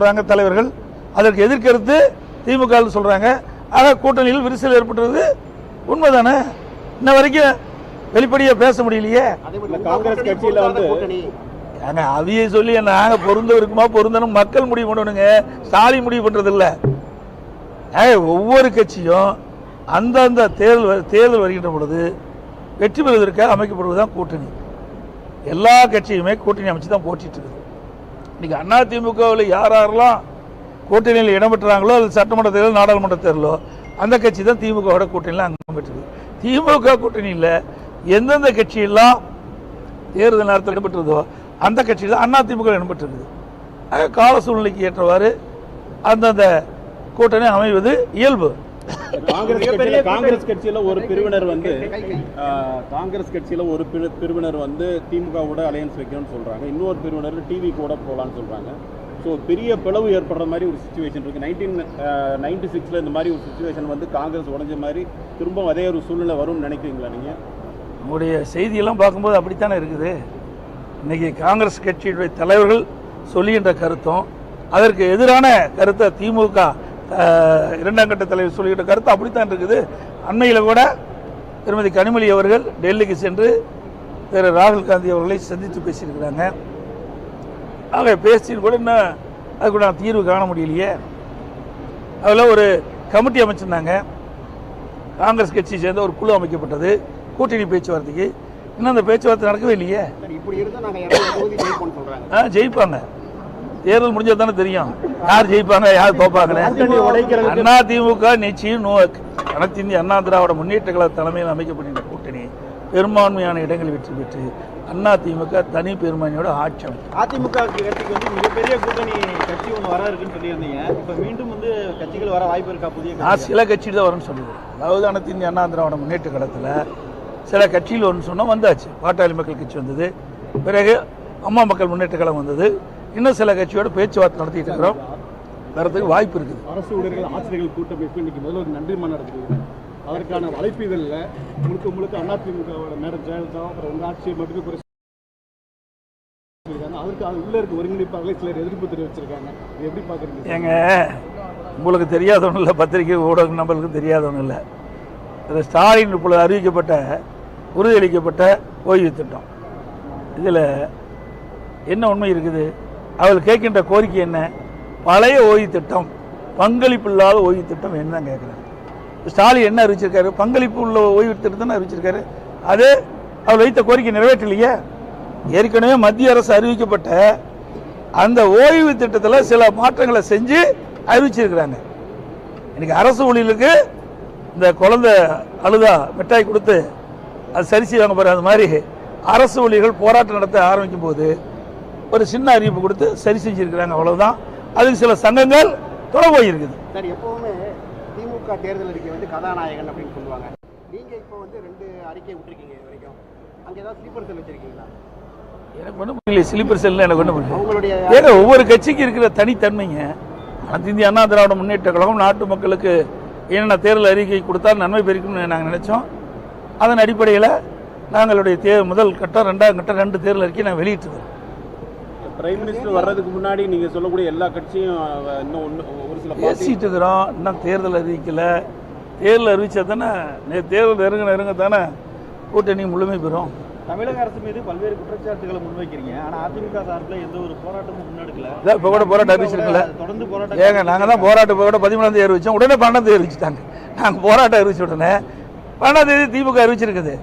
சொல்றாங்க தலைவர்கள். அதற்கு எதிர்க்கருத்து திமுக சொல்றாங்க. ஆக கூட்டணியில் விரிசல் ஏற்பட்டுறது உண்மைதானே? இன்ன வரைக்கும் வெளிப்படையா பேச முடியலையே. காங்கிரஸ் கட்சியில வந்து- ஏங்க அதையே சொல்லி நாங்க பொருந்த இருக்குமா பொருந்தணும்? மக்கள் முடிவு பண்ணணுங்க. ஸ்டாலின் முடிவு பண்றது இல்ல ஏங்க, ஒவ்வொரு கட்சியும் அந்தந்த தேர்தல் தேர்தல் வருகின்ற பொழுது வெற்றி பெறுவதற்காக அமைக்கப்படுவதுதான் கூட்டணி. எல்லா கட்சியுமே கூட்டணி அமைச்சு தான் போட்டிட்டு இருக்குது. இன்னைக்கு அண்ணா திமுகவில் யார் யாரெல்லாம் கூட்டணியில் இடம்பெற்றாங்களோ அது சட்டமன்ற தேர்தல் நாடாளுமன்ற தேர்தலோ அந்த கட்சி தான் திமுகவோட கூட்டணியில் அங்கம் பெற்றது. திமுக கூட்டணியில் எந்தெந்த கட்சியெல்லாம் தேர்தல் நேரத்தில் இடம்பெற்றதோ அந்த கட்சியில் அண்ணா திமுக இடம்பெற்றிருக்குது. ஆக கால சூழ்நிலைக்கு ஏற்றவாறு அந்தந்த கூட்டணி அமைவது இயல்பு. காங்கிரஸ் கட்சியில காங்கிரஸ் கட்சியில ஒரு பிரிவினர் வந்து காங்கிரஸ் கட்சியில ஒரு பிரி- பிரிவினர் வந்து திமுகவோட அலையன்ஸ் வைக்கணும்னு சொல்றாங்க. இன்னொரு பிரிவினர் டிவி கூட போகலான்னு சொல்றாங்க. ஸோ பெரிய பிளவு ஏற்படுற மாதிரி ஒரு சுச்சுவேஷன் இருக்கு. நைன்டீன் நைன்டி சிக்ஸ்ல இந்த மாதிரி ஒரு சுச்சுவேஷன் வந்து காங்கிரஸ் உடைஞ்ச மாதிரி திரும்ப அதே ஒரு சூழ்நிலை வரும்னு நினைக்கிறீங்களா நீங்க? நம்முடைய செய்தியெல்லாம் பார்க்கும்போது அப்படித்தானே இருக்குது. இன்னைக்கு காங்கிரஸ் கட்சியுடைய தலைவர்கள் சொல்லுகின்ற கருத்தும் அதற்கு எதிரான கருத்தை திமுக இரண்டாம் கட்ட தலைவர் சொல்லுகின்ற கருத்து அப்படித்தான் இருக்குது. அண்மையில் கூட திருமதி கனிமொழி அவர்கள் டெல்லிக்கு சென்று திரு ராகுல் காந்தி அவர்களை சந்தித்து பேசியிருக்கிறாங்க. ஆக பேசி கூட இன்னும் அதுக்கு நான் தீர்வு காண முடியலையே. அதில் ஒரு கமிட்டி அமைச்சிருந்தாங்க. காங்கிரஸ் கட்சியை சேர்ந்த ஒரு குழு அமைக்கப்பட்டது கூட்டணி பேச்சுவார்த்தைக்கு. இன்னும் அந்த பேச்சுவார்த்தை நடக்கவே இல்லையே. இப்படி இருந்தா நாங்க இரநூறு தொகுதி ஜெயிப்போம்னு சொல்றாங்க. ஆ ஜெயிப்பாங்க. தேர்தல் முடிஞ்சா தானே தெரியும். யார் ஜெயிப்பாங்க யார் தோப்பாங்கன்னு. அண்ணா திமுக நிச்சயம் நோ அனைத்து இந்திய அண்ணா திராவிட முன்னேற்ற கழக தலைமையில் அமைக்கப்பட்ட கூட்டணி பெரும்பான்மையான இடங்களில் வெற்றி பெற்று அண்ணா திமுக தனி பெரும்பான்மையோட ஆட்சி அதிமுக கட்சிக்கு வந்து மிகப்பெரிய கூட்டணி கட்சி ஒன்று வர இருக்குன்னு சொல்லியிருந்தீங்க. இப்போ மீண்டும் வந்து கட்சிகள் வர வாய்ப்பு இருக்கா புதிய நான்? சில கட்சி தான் வரும்னு சொல்லுவேன். அதாவது அனைத்து இந்திய அண்ணா திராவிட முன்னேற்ற கழகத்தில் சில கட்சிகள் ஒன்று சொன்னால் வந்தாச்சு. பாட்டாளி மக்கள் கட்சி வந்தது. பிறகு அம்மா மக்கள் முன்னேற்ற கழகம் வந்தது. இன்னும் சில கட்சியோட பேச்சுவார்த்தை நடத்திட்டு இருக்கிறோம். வரதுக்கு வாய்ப்பு இருக்குது. அரசு ஊழியர்கள் ஆசிரியர்கள் கூட்டமைப்பு இன்னைக்கு முதல்ல ஒரு நன்றி மாநாடு அதற்கான அழைப்பு இதழில் முழுக்க முழுக்க அதிமுகவோட மேடம் ஜெயலலிதா அப்புறம் உங்க ஆட்சியை மட்டுமே குறை அதற்கு அது உள்ள இருக்க ஒருங்கிணைப்பாளர்களே சிலர் எதிர்ப்பு தெரிவிச்சிருக்காங்க. இது எப்படி பாக்குறீங்க ஏங்க உங்களுக்கு தெரியாதவனும் இல்லை பத்திரிகை ஊடக நம்பர்களுக்கும் தெரியாதவனும் இல்லை. இது ஸ்டாலின் இப்பொழுது அறிவிக்கப்பட்ட உறுதியளிக்கப்பட்ட ஓய்வு திட்டம். இதில் என்ன உண்மை இருக்குது? அவள் கேட்கின்ற கோரிக்கை என்ன? பழைய ஓய்வு திட்டம் பங்களிப்பு இல்லாத ஓய்வு திட்டம் என்ன கேட்குறாங்க ஸ்டாலின் என்ன அறிவிச்சிருக்காரு? பங்களிப்பு உள்ள ஓய்வு திட்டம் அறிவிச்சிருக்காரு? அது அவர் வைத்த கோரிக்கை நிறைவேற்றலையே? ஏற்கனவே மத்திய அரசு அறிவிக்கப்பட்ட அந்த ஓய்வு திட்டத்தில் சில மாற்றங்களை செஞ்சு அறிவிச்சிருக்கிறாங்க. இன்னைக்கு அரசு ஊழியர்களுக்கு இந்த குழந்தை அழுதா மிட்டாய் கொடுத்து அது சரி செய்வாங்க பாரு அது மாதிரி அரசு ஊழியர்கள் போராட்டம் நடத்த ஆரம்பிக்கும் போது ஒரு சின்ன அறிவிப்பு கொடுத்து சரி செஞ்சிருக்கிறாங்க அவ்வளவுதான். அதுக்கு சில சங்கங்கள் தொலை போயிருக்குது சரி எப்பவுமே திமுக தேர்தல் அறிக்கை வந்து கதாநாயகன் அப்படின்னு சொல்லுவாங்க. நீங்க இப்போ வந்து ரெண்டு அறிக்கை விட்டுருக்கீங்க இது வரைக்கும். அங்க ஏதாவது ஸ்லீப்பர் செல் வச்சிருக்கீங்களா? எனக்கு ஒன்றும் புரியல ஸ்லீப்பர் செல்ல எனக்கு ஒன்றும் புரியல. அவங்களுடைய ஏங்க ஒவ்வொரு கட்சிக்கு இருக்கிற தனித்தன்மைங்க. அனைத்து இந்திய அண்ணா திராவிட முன்னேற்ற கழகம் நாட்டு மக்களுக்கு என்னென்ன தேர்தல் அறிக்கை கொடுத்தா நன்மை பெருக்கும்னு நாங்கள் நினைச்சோம். அதன் அடிப்படையில் நாங்களுடைய தே முதல் கட்டம் ரெண்டாம் கட்டம் ரெண்டு தேர்தல் அறிக்கை நான் வெளியிட்டிருக்கோம். பிரைம் மினிஸ்டர் வர்றதுக்கு முன்னாடி நீங்க சொல்லக்கூடிய எல்லா கட்சியும் இன்னும் ஒண்ணு ஒரு சில பேசிட்டு இருக்கிறோம் இன்னும் தேர்தல் அறிவிக்கல. தேர்தல் அறிவிச்சா தானே நே- தேர்தல் இறங்க இறங்க தானே கூட்டணி முழுமை பெறும். தமிழக அரசு மீது பல்வேறு குற்றச்சாட்டுகளை முன்வைக்கிறீங்க. ஆனா அதிமுக சார்பில் எந்த ஒரு போராட்டமும் முன்னெடுக்கல. இதான் இப்போ கூட போராட்டம் அறிவிச்சிருக்கல. தொடர்ந்து போராட்டம் ஏங்க நாங்கள் தான் போராட்டம் இப்போ கூட பதிமூணாம் தேதி அறிவிச்சோம். உடனே பன்னெண்டாம் தேதி அறிவிச்சிட்டாங்க. நாங்கள் போராட்டம் அறிவிச்ச உடனே பன்னெண்டாம் தேதி திமுக அறிவிச்சிருக்குது.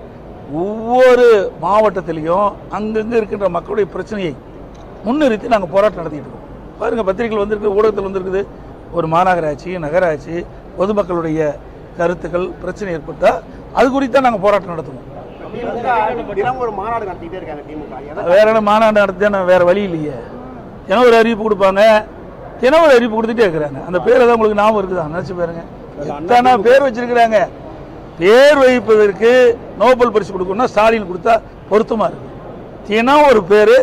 ஒவ்வொரு மாவட்டத்திலையும் அங்கங்கே இருக்கின்ற மக்களுடைய பிரச்சனையை முன்னிறுத்தி நாங்கள் போராட்டம் நடத்திட்டு இருக்கோம். பாருங்கள் பத்திரிகைகள் வந்திருக்கு ஊடகத்தில் வந்திருக்குது. ஒரு மாநகராட்சி நகராட்சி பொதுமக்களுடைய கருத்துக்கள் பிரச்சனை ஏற்பட்டால் அது குறித்து தான் நாங்கள் போராட்டம் நடத்துவோம். வேற என்ன மாநாடு நடத்தி வேற வழி இல்லையே. தினம் ஒரு அறிவிப்பு கொடுப்பாங்க. தினம் ஒரு அறிவிப்பு கொடுத்துட்டே இருக்கிறாங்க. அந்த பேர் தான் உங்களுக்கு ஞாபகம் இருக்குதா? நினைச்சு பாருங்க. எத்தனை பேர் வச்சிருக்கிறாங்க? பேர் வைப்பதற்கு நோபல் பரிசு கொடுக்கணும்னா ஸ்டாலின் கொடுத்தா பொருத்தமா இருக்கு. தினம் ஒரு பேர்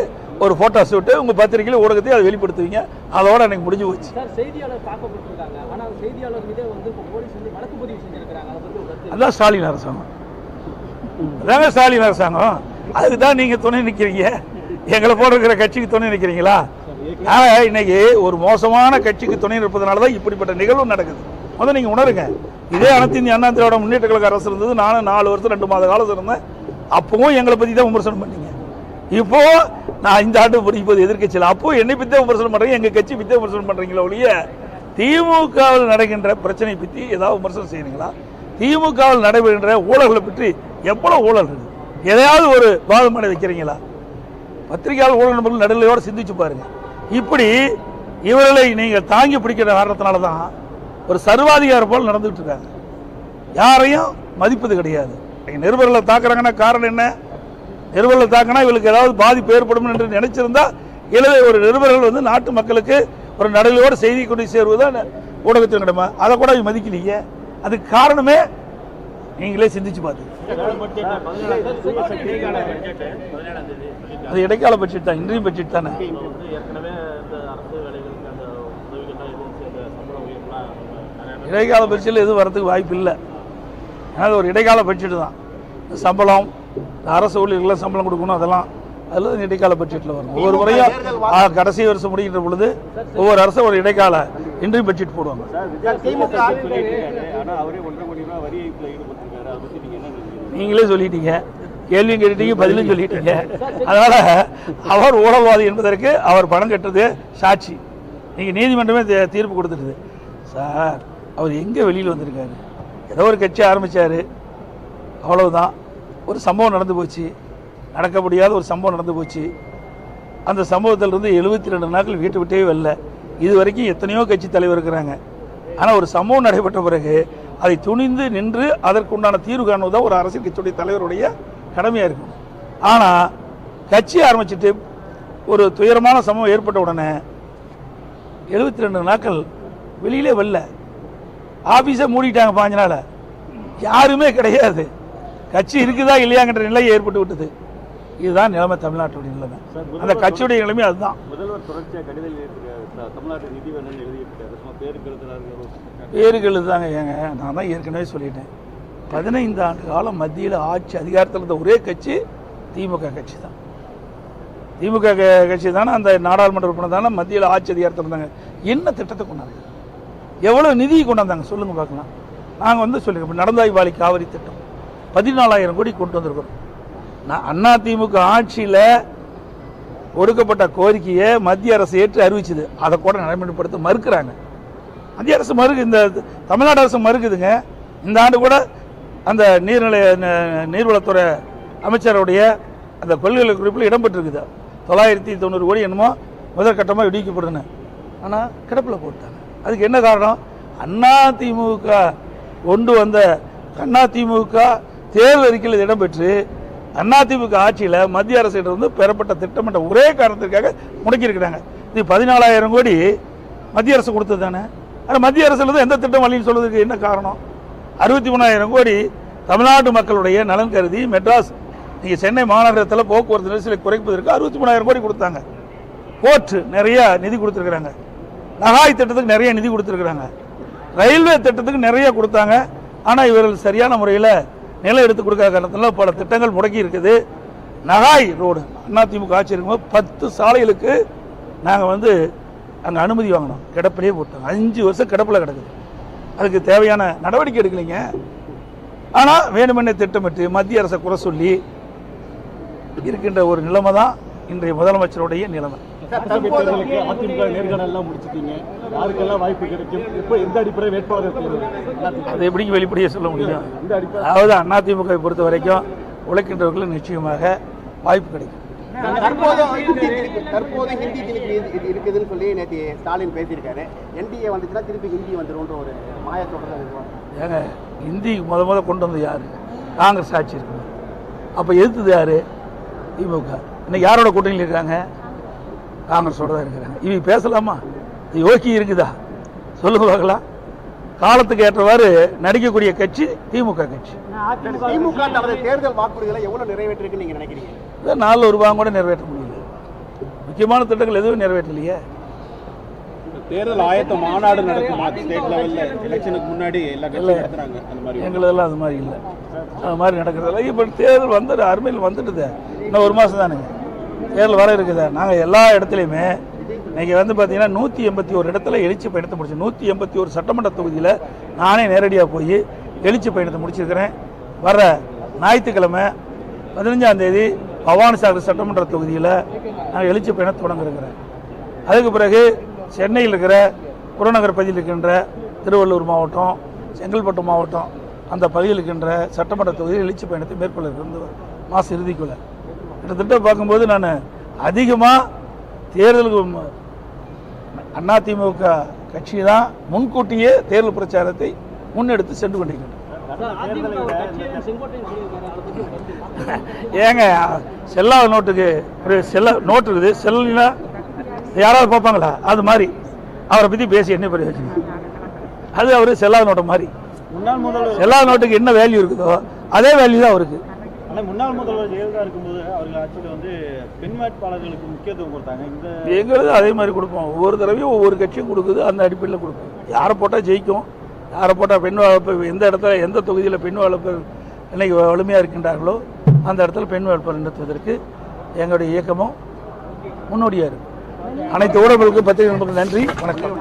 ஒரு போட்டோ ஷூட்டு உங்க பத்திரிகையில் ஊடகத்தையும் அதை வெளிப்படுத்துவீங்க. அதோட எனக்கு முடிஞ்சு போச்சு. ஆனால் அதான் ஸ்டாலின் அரசாங்கம். அதாங்க ஸ்டாலின் அரசாங்கம். அதுக்கு தான் நீங்க துணை நிக்கிறீங்க. எங்களை போல இருக்கிற கட்சிக்கு துணை நிக்கிறீங்களா? ஆக இன்னைக்கு ஒரு மோசமான கட்சிக்கு துணை இருப்பதனால தான் இப்படிப்பட்ட நிகழ்வு நடக்குது. முதல்ல நீங்கள் உணருங்க. இதே அனைத்து இந்திய அண்ணா திராவிட முன்னேற்ற கழக அரசு இருந்தது. நானும் நாலு வருஷம் ரெண்டு மாத காலம் இருந்தேன். அப்பவும் எங்களை பற்றி தான் விமர்சனம் பண்ணீங்க. இப்போ நான் இந்த ஆண்டு இப்போது எதிர்க்கட்சியில் அப்போ என்னை பித்த விமர்சனம் பண்ணுறீங்க எங்கள் கட்சி பித்த விமர்சனம் பண்ணுறீங்களா ஒழிய திமுகவில் நடக்கின்ற பிரச்சனை பற்றி ஏதாவது விமர்சனம் செய்யணுங்களா திமுகவில் நடைபெறுகின்ற ஊழல்களை பற்றி எவ்வளோ ஊழல் இருக்குது எதையாவது ஒரு வாதமடை வைக்கிறீங்களா? பத்திரிகையாளர் ஊழல் நபர்கள் நடுநிலையோடு சிந்திச்சு பாருங்க. இப்படி இவர்களை நீங்கள் தாங்கி பிடிக்கிற காரணத்தினால தான் ஒரு சர்வாதிகாரம் போல் நடந்துகிட்டு இருக்காங்க. யாரையும் மதிப்பது கிடையாது. நிருபர்களை தாக்குறாங்கன்னா காரணம் என்ன? நிருபர்களை தாக்கினா இவளுக்கு ஏதாவது பாதிப்பு ஏற்படும் என்று நினைச்சிருந்தா இளவே ஒரு நிருபர்கள் வந்து நாட்டு மக்களுக்கு ஒரு நடுநிலையோடு செய்தி கொண்டு சேருவதுதான் ஊடகத்தின் கடமை. அதை கூட அவங்க மதிக்கலையே. அதுக்கு காரணமே நீங்களே சிந்திச்சு பார்த்து. அது இடைக்கால பட்ஜெட் தான் இன்றைய பட்ஜெட் தானே. இடைக்கால பட்ஜெட்டில் எதுவும் வரதுக்கு வாய்ப்பு இல்லை ஏன்னா அது ஒரு இடைக்கால பட்ஜெட் தான். சம்பளம் அரசு ஊழியர்களுக்கு சம்பளம் கொடுக்கணும் அதெல்லாம் அதில் இடைக்கால பட்ஜெட்டில் வரும் ஒவ்வொரு முறையும் கடைசி வருஷம் முடிகின்ற பொழுது ஒவ்வொரு அரசும் ஒரு இடைக்கால இன்றைய பட்ஜெட் போடுவாங்க. நீங்களே சொல்லிட்டீங்க. கேள்வியும் கேட்டீங்க பதிலும் சொல்லிட்டீங்க. அதனால அவர் ஊழல்வாதி என்பதற்கு அவர் பணம் கட்டுறது சாட்சி. நீங்க நீதிமன்றமே தீர்ப்பு கொடுத்துருது சார் அவர் எங்க வெளியில் வந்திருக்காரு? ஏதோ ஒரு கட்சி ஆரம்பிச்சாரு. அவ்வளவுதான். ஒரு சம்பவம் நடந்து போச்சு. நடக்க முடியாத ஒரு சம்பவம் நடந்து போச்சு. அந்த சம்பவத்திலிருந்து எழுபத்தி ரெண்டு நாட்கள் வீட்டு விட்டே வரல இது வரைக்கும் எத்தனையோ கட்சி தலைவர் இருக்கிறாங்க. ஆனால் ஒரு சம்பவம் நடைபெற்ற பிறகு அதை துணிந்து நின்று அதற்குண்டான தீர்வு காணுவது தான் ஒரு அரசியல் கட்சியுடைய தலைவருடைய கடமையாக இருக்கும். ஆனால் கட்சி ஆரம்பிச்சிட்டு ஒரு துயரமான சம்பவம் ஏற்பட்ட உடனே எழுபத்தி ரெண்டு நாட்கள் வெளியிலே வரல ஆஃபீஸை மூடிட்டாங்க பாஞ்ச நாள். யாருமே கிடையாது. கட்சி இருக்குதா இல்லையாங்கிற நிலை ஏற்பட்டு விட்டது. இதுதான் நிலைமை தமிழ்நாட்டுடைய நிலைமை. அந்த கட்சியுடைய நிலைமை அதுதான். முதல்வர் தொடர்ச்சியா கடிதம் எழுதியிருக்காரு த- தமிழ்நாட்டு நிதி வேணும்னு எழுதியிருக்காரு சும்மா பேருக்கு எழுதுறாரு பேர்கள் தாங்க ஏங்க. நான் தான் ஏற்கனவே சொல்லிட்டேன். பதினைந்து ஆண்டு காலம் மத்தியில் ஆட்சி அதிகாரத்தில் இருந்த ஒரே கட்சி திமுக கட்சி தான். திமுக கட்சி தானே அந்த நாடாளுமன்ற உறுப்பினர் தானே மத்தியில் ஆட்சி அதிகாரத்தில் இருந்தாங்க. என்ன திட்டத்தை கொண்டாங்க எவ்வளோ நிதி கொண்டாந்தாங்க? சொல்லுங்க பார்க்கலாம். நாங்கள் வந்து சொல்லியிருக்கோம் நடந்தாய் வாலி காவிரி திட்டம். பதினாலாயிரம் கோடி கொண்டு வந்திருக்கிறோம். நான் அண்ணா திமுக ஆட்சியில் கொடுக்கப்பட்ட கோரிக்கையை மத்திய அரசு ஏற்று அறிவிச்சது. அதை கூட நடைமுறைப்படுத்த மறுக்கிறாங்க. மத்திய அரசு மறுக்கு இந்த தமிழ்நாடு அரசு மறுக்குதுங்க. இந்த ஆண்டு கூட அந்த நீர்நிலை நீர்வளத்துறை அமைச்சருடைய அந்த கொள்கைகளை குறிப்பில் இடம்பெற்றிருக்குது. தொள்ளாயிரத்தி தொண்ணூறு கோடி என்னமோ முதற்கட்டமாக விடுவிக்கப்படணும் ஆனால் கிடப்பில் போட்டாங்க. அதுக்கு என்ன காரணம்? அண்ணா திமுக கொண்டு வந்த அண்ணா திமுக தேர்தல் அறிக்கையில் இடம்பெற்று அண்ணா ஆட்சியில் மத்திய அரசிடம் இருந்து பெறப்பட்ட திட்டமிட்ட ஒரே காரணத்திற்காக முடக்கியிருக்கிறாங்க. இது பதினாலாயிரம் கோடி மத்திய அரசு கொடுத்தது தானே? ஆனால் மத்திய அரசுல எந்த திட்டம் வழின்னு சொல்வதற்கு என்ன காரணம்? அறுபத்தி மூணாயிரம் கோடி தமிழ்நாட்டு மக்களுடைய நலன் கருதி மெட்ராஸ் நீங்கள் சென்னை மாநகரத்தில் போக்குவரத்து நெரிசலை குறைப்பதற்கு அறுபத்தி மூணாயிரம் கோடி கொடுத்தாங்க. போர்ட் நிறைய நிதி கொடுத்துருக்குறாங்க. நகாய் திட்டத்துக்கு நிறைய நிதி கொடுத்துருக்குறாங்க. ரயில்வே திட்டத்துக்கு நிறைய கொடுத்தாங்க. ஆனால் இவர்கள் சரியான முறையில் நிலம் எடுத்து கொடுக்காத காரணத்தில் பல திட்டங்கள் முடக்கி இருக்குது. நகாய் ரோடு அதிமுக ஆட்சி இருக்கும்போது பத்து சாலைகளுக்கு நாங்கள் வந்து அங்கே அனுமதி வாங்கினோம். கிடப்பிலே போட்டோம். அஞ்சு வருஷம் கிடப்பில் கிடக்குது. அதுக்கு தேவையான நடவடிக்கை எடுக்கலைங்க. ஆனால் வேணுமென்னே திட்டமிட்டு மத்திய அரசை குறை சொல்லி இருக்கின்ற ஒரு நிலைமை தான் இன்றைய முதலமைச்சருடைய நிலைமை. தேர்தலுக்கு அதிமுக நேர்காணல் எல்லாம் முடிச்சிட்டீங்க. யாருக்கெல்லாம் வாய்ப்பு கிடைக்கும்? இப்போ எந்த அடிப்படை வேட்பாளர் அதை எப்படி வெளிப்படையாக சொல்ல முடியும்? அதாவது அதிமுக பொறுத்த வரைக்கும் உழைக்கின்றவர்களுக்கு நிச்சயமாக வாய்ப்பு கிடைக்கும். தற்போது ஹிந்தி தற்போது ஹிந்தி இது இருக்குதுன்னு சொல்லி நேற்று ஸ்டாலின் பேசியிருக்காரு. என்டிஏ வந்துச்சுன்னா திருப்பி ஹிந்தி வந்துரும்ன்ற ஒரு மாயத்தோட ஏங்க இந்தி முத முத கொண்டு வந்தது யாரு? காங்கிரஸ் ஆட்சி இருக்கு அப்போ எதிர்த்தது யாரு? திமுக. இன்னைக்கு யாரோட கூட்டணியில் இருக்காங்க? காங்கிரஸோட தான் இருக்கிறாங்க. இவங்க பேசலாமா? இது யோகி இருக்குதா? சொல்லுங்க பார்க்கலாம் காலத்துக்கு ஏற்றவாறு நடிக்கக்கூடிய கட்சி திமுக கட்சி. திமுக தேர்தல் வாக்குறுதிகளை எவ்வளவு நிறைவேற்றிருக்குன்னு நீங்க நினைக்கிறீங்க? இதை நாலு ரூபாய் கூட நிறைவேற்ற முடியல. முக்கியமான திட்டங்கள் எதுவும் நிறைவேற்றலையே. தேர்தல் ஆயத்த மாநாடு நடக்குமா? ஸ்டேட் லெவல்ல எலெக்ஷனுக்கு முன்னாடி எல்லா கட்சியும் நடத்துறாங்க. அந்த மாதிரி. எங்களதெல்லாம் அது மாதிரி இல்லை. அது மாதிரி நடக்கிறதில்ல இப்போ தேர்தல் வந்து அருமையில் வந்துட்டுது. இன்னும் ஒரு மாதம் தானுங்க. தேர்தல் வர இருக்குது நாங்கள் எல்லா இடத்துலையுமே இன்றைக்கி வந்து பார்த்தீங்கன்னா நூற்றி எண்பத்தி ஒரு இடத்துல எழுச்சி பயணத்தை முடிச்சு நூற்றி எண்பத்தி ஒரு சட்டமன்ற தொகுதியில் நானே நேரடியாக போய் எழுச்சி பயணத்தை முடிச்சிருக்கிறேன். வர ஞாயிற்றுக்கிழமை பதினஞ்சாம் தேதி பவானிசாகர் சட்டமன்ற தொகுதியில் நான் எழுச்சி பயணம் தொடங்கிருக்கிறேன் அதுக்கு பிறகு சென்னையில் இருக்கிற புறநகர் பகுதியில் இருக்கின்ற திருவள்ளூர் மாவட்டம் செங்கல்பட்டு மாவட்டம் அந்த பகுதியில் இருக்கின்ற சட்டமன்ற தொகுதியில் எழுச்சி பயணத்தை மேற்கொள்ள இருக்கிறது மாத இறுதிக்குள்ள. கிட்டத்தட்ட பார்க்கும்போது நான் அதிகமாக தேர்தலுக்கு அதிமுக கட்சி தான் முன்கூட்டியே தேர்தல் பிரச்சாரத்தை முன்னெடுத்து சென்று கொண்டிருக்கின்றன ஏங்க செல்லாத நோட்டுக்கு ஒரு செல்ல நோட்டு இருக்குது செல்லினா யாராவது பார்ப்பாங்களா? அது மாதிரி. அவரை பற்றி பேசி என்ன பிரயோஜனம் அது அவர் செல்லாத நோட்டு மாதிரி. செல்லாத நோட்டுக்கு என்ன வேல்யூ இருக்குதோ அதே வேல்யூ தான் அவருக்கு. முன்னாள் முதல்வர் ஜெயலலிதா இருக்கும்போது அவர்கள் ஆட்சியில் வந்து பெண் வேட்பாளர்களுக்கு முக்கியத்துவம் கொடுத்தாங்க. இந்த எங்களுக்கு அதே மாதிரி கொடுப்போம். ஒவ்வொரு தடவையும் ஒவ்வொரு கட்சியும் கொடுக்குது அந்த அடிப்படையில் கொடுப்போம் யாரை போட்டால் ஜெயிக்கும்? யாரை போட்டால் பெண் வளர்ப்பு எந்த இடத்துல எந்த தொகுதியில் பெண் வளர்ப்பு இன்னைக்கு வலிமையாக இருக்கின்றார்களோ அந்த இடத்துல பெண் வேட்பாளர் நிறுத்துவதற்கு எங்களுடைய இயக்கமும் முன்னோடியாக இருக்கும் அனைத்து ஊடகங்களுக்கும் பத்திரிகை நண்பர்களுக்கு நன்றி. வணக்கம்.